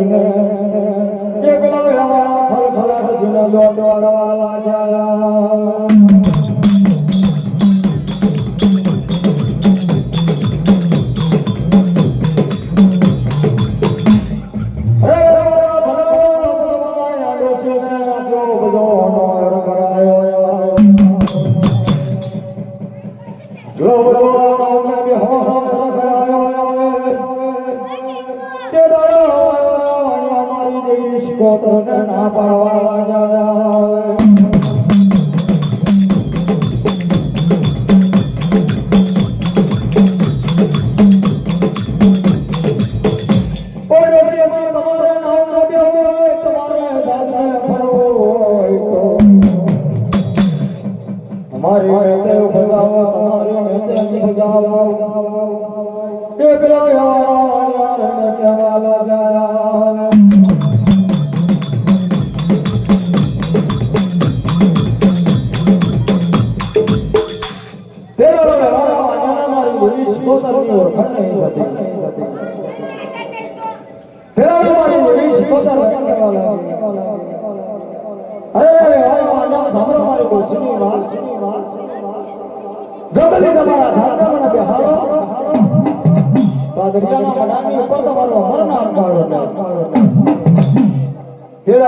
Amen.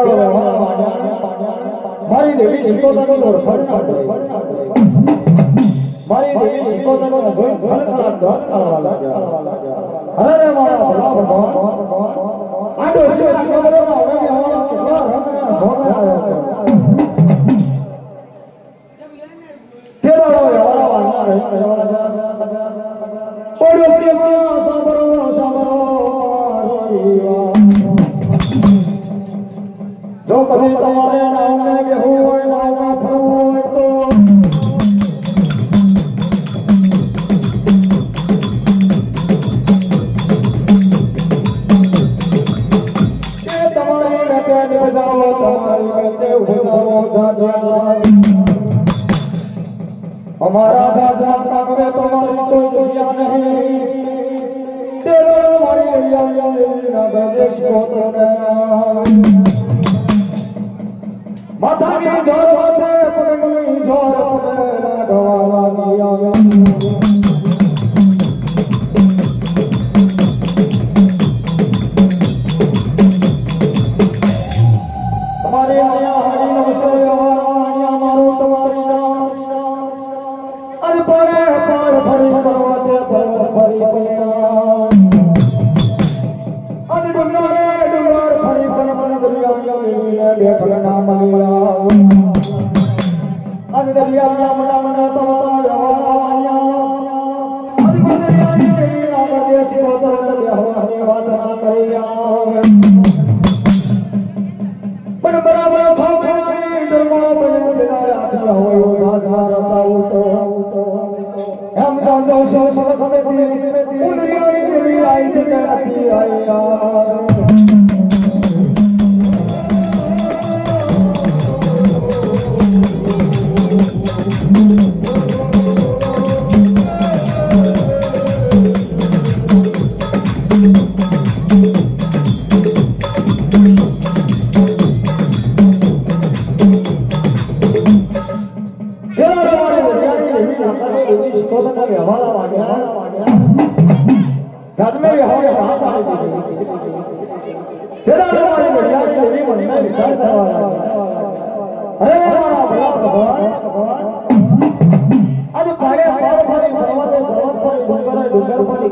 પટાડો મારી દેવી શિકોતાનો ધોરણ મારી દેવી શિકોતાનો ધોરણ ખરખર દોત કરવા લાગ્યા અરે રે મારા ભલા ભગવાન આડો શિવ શિકોતાનો હવે આવા કેટલા રંગના સોના જો તમે તમારે આવનાર કે હું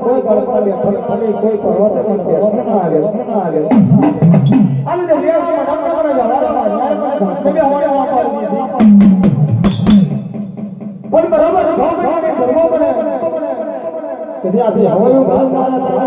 કોઈ ગળપણ બેઠો કોઈ પર્વત પણ બેસવું ના આવે ના આવે અને દેવમાં નથી હવે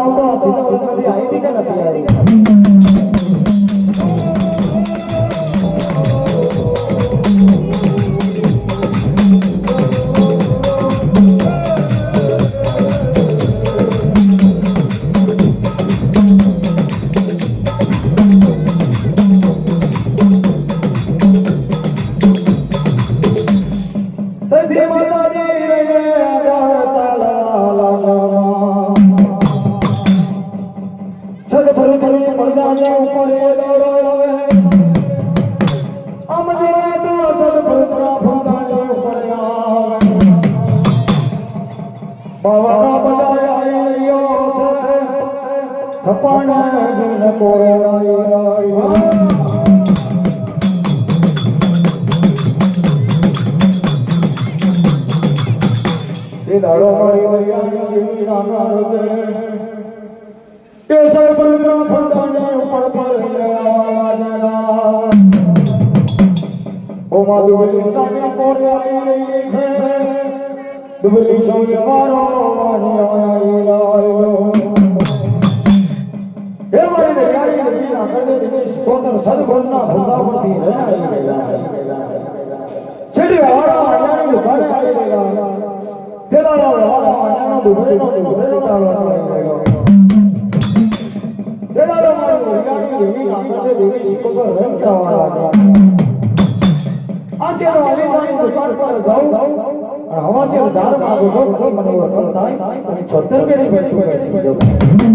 કપાને જઈને કોરોના કોતર સદગુણના ભૂસાવતી રહ્યા છેડી વાળા અન્યાની દુકાન કાઢી ગયેલા તેલા વાળા અન્યાનો દુબળેનો દુબળેનો તાળો ચાલી ગયો તેલા મારી પેઢી બેઠી બેઠી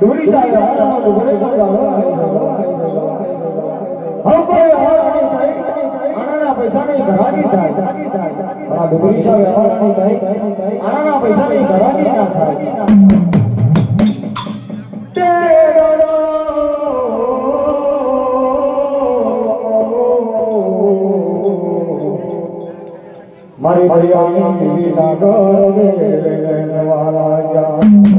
થાય આનાના પૈસાની ઘરાકી થાય પૈસાની ઘરાકી મારી દરિયાની લીલા ગરવે વાલા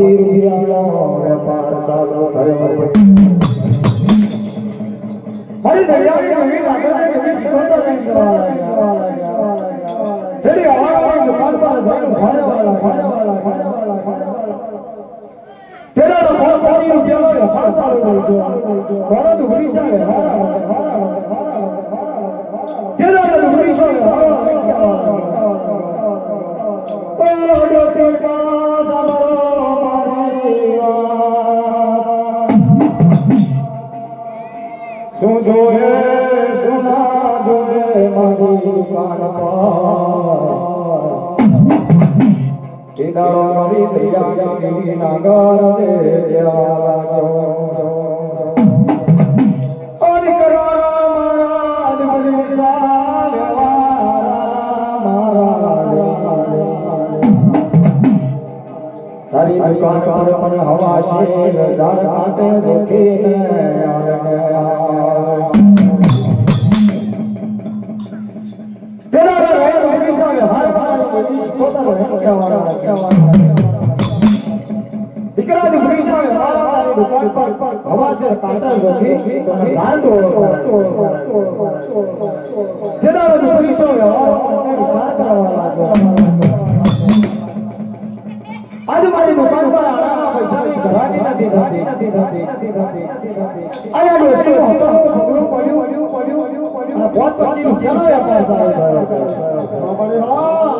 પચીસ રૂપિયાનો વેપાર ચાલુ થયો મારી દરિયાની નવી લાકડાની નવી લાગ્યા. છેલ્લી હવાડાની દુકાન પર જઈને ભાડે વાળા, ભાડે વાળા, ભાડે વાળા, ભાડે વાળા. તે. તારી દુકાન પર પણ હવા છે ધાર કાંટે જોખીને તેના પર રહેલો પૈસા હાર પાણી બધી પોતાનો કહેવાના કહેવાના દીકરા દીકરી સામે મારા તારી દુકાન પર હવા છે કાંટા જોખી ધાર તેના દીકરી સામે વિચાર કરવા લાગ્યો આજ મારી દુકાન પર આના પૈસાની ઘરાકી નથી થતી નથી થતી નથી અરે ડોસી છોકરું પડ્યું પડ્યું પડ્યું પડ્યું અને પોત પછી રૂપિયાનો વેપાર ચાલુ થયો બરાબર હા.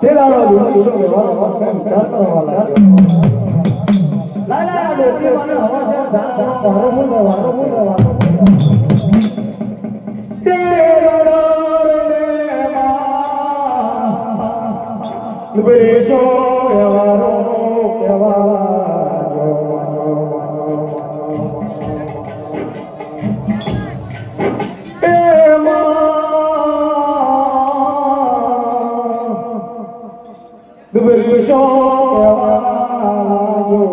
તે દાડો ડોસી વ્યવહાર વિચાર કરવા લાગ્યો લાય ડોસી મને હવા છે જાન વારો હું વારો હું વારો એ માં બેસો કહેવાયો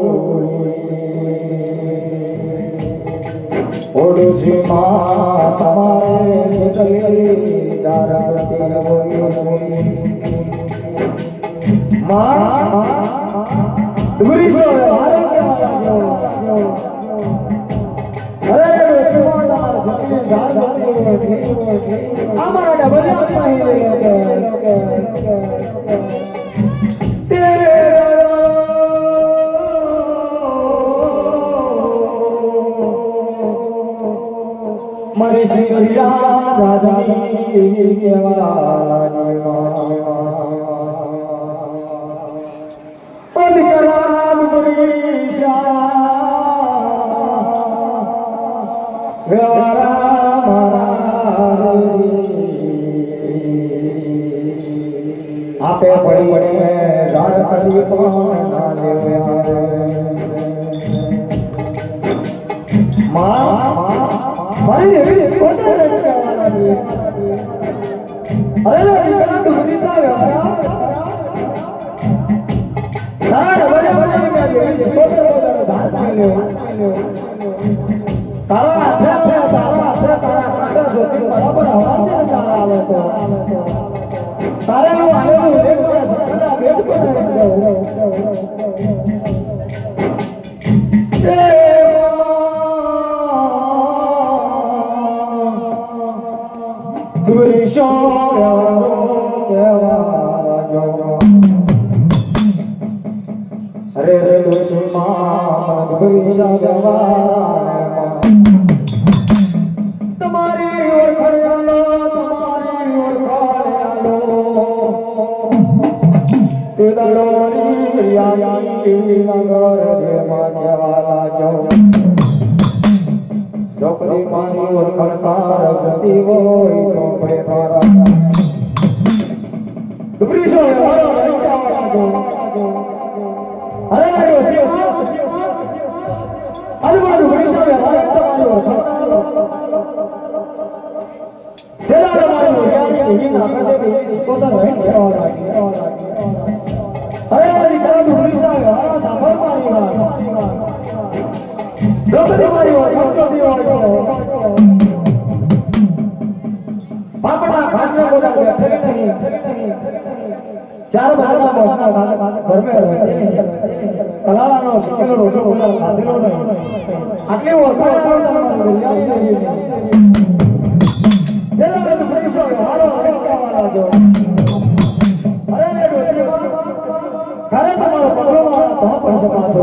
ઓડોશી માં તમારે ગલી અમારા ડબલ આપતા હી તેરે મારી શ્રી રાજાની કેવાલાની અધિકરામ પુરીશા વ્યવહારા આપે પડી પડી ઝાડ કદી પણ ના લેવ્યા માં મારી એવી કોને કહેવાના અરે દીકરા તું રીતા વ્યવહારા તારા મેં જેવી શીખોતર પોતાનો ધાર ચાલ્યો. માં મગભરી કલાળાનો શીખેલો રોટો બોલા ખાધેલો નહીં. આટલી ઓળખો ઘરે તમારો પગલો પડી શકાશે